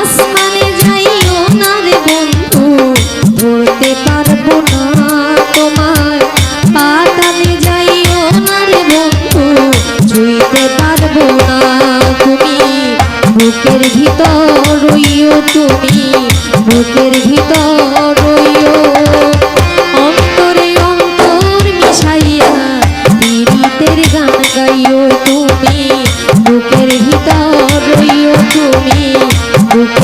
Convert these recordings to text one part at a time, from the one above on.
আসমানে যাইও না রে বন্ধু ধরতে পারব না তোমায় পাতালে যাইও না রে বন্ধু, ছুঁইতে পারব না তুমি। বুকের ভিতর রইও তুমি। I'm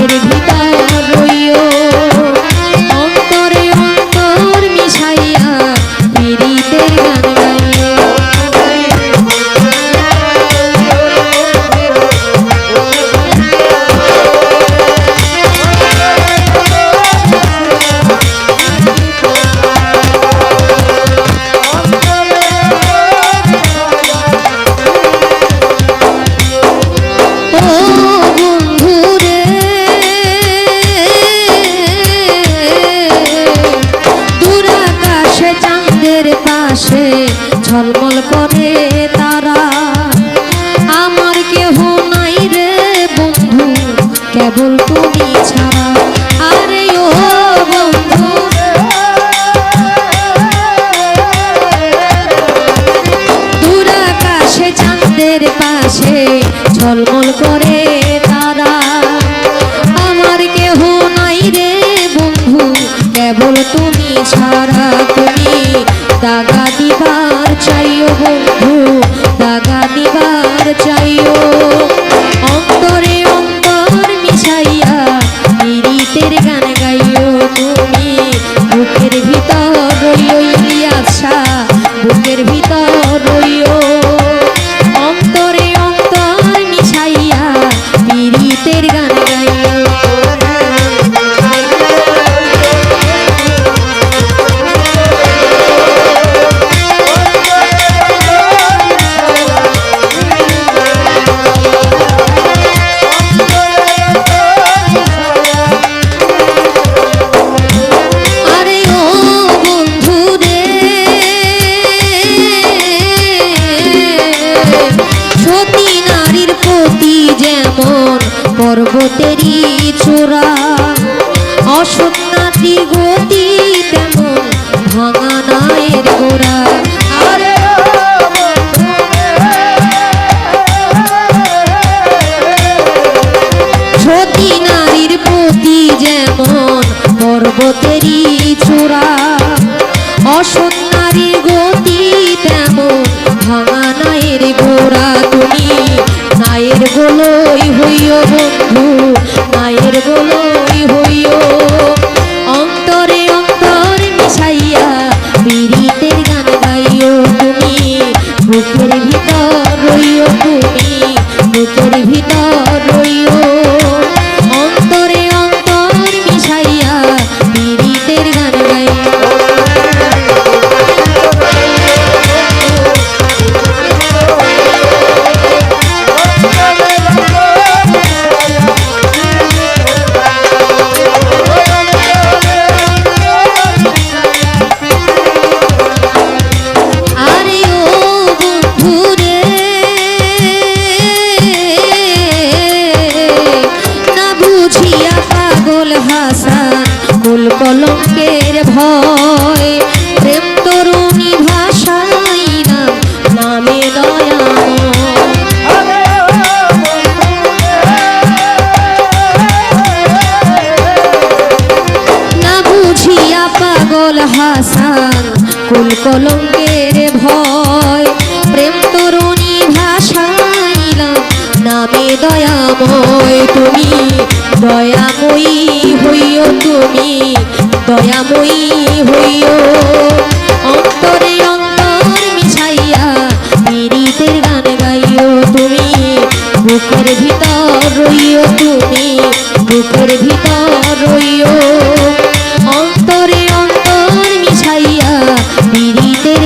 কেবল তুমি ছাড়া আরে বন্ধু দূর আকাশে চাঁদের পাশে ঝলমল করে তারা। আমার কেহ নাই রে বন্ধু, কেবল তুমি ছাড়া। পীড়িতের গান পর্বতেরই চূড়া। অসৎ নারীর গতি তেমন ভাঙা নায়ের গোড়া। নারীর প্রতি যেমন পর্বতেরই চূড়া। অসৎ নারীর গতি তেমন ভাঙা নায়ের গোড়া। তুমি নায়ের গোলই হইও বন্ধু মায়ের গোলই হইও। অন্তরে অন্তর মিশাইয়া বিরিতের গান গাইও তুমি বুকের ভিতর হইও তুমি বুকের ভিতর কলঙ্কের ভয়, প্রেম তরুণী ভাষাই না, নামে দয়া না বুঝিয়া পাগল হাসান, কুল কলঙ্কের ভয়, প্রেম তরুণী ভাষাইলাম নামে দয়াময় তুমি, দয়াময়ী হইও তুমি। দয়াময়ী হইও। অন্তরে অন্তর মিশাইয়া গান গাইও তুমি। বুকের ভিতর রইও তুমি, বুকের ভিতর রইও। অন্তরে অন্তর মিশাইয়া পীড়িতের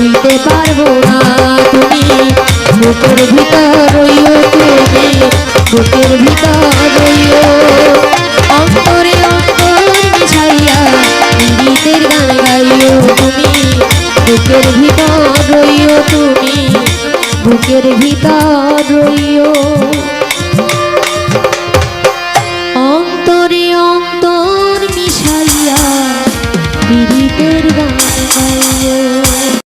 ভুলতে পারব না তুমি। বুকের ভিতর তুমি, বুকের ভিতর অন্তরে অন্তর মিশাইয়া গীতের গান গাইও তুমি। বুকের ভিতর তুমি, বুকের ভিতর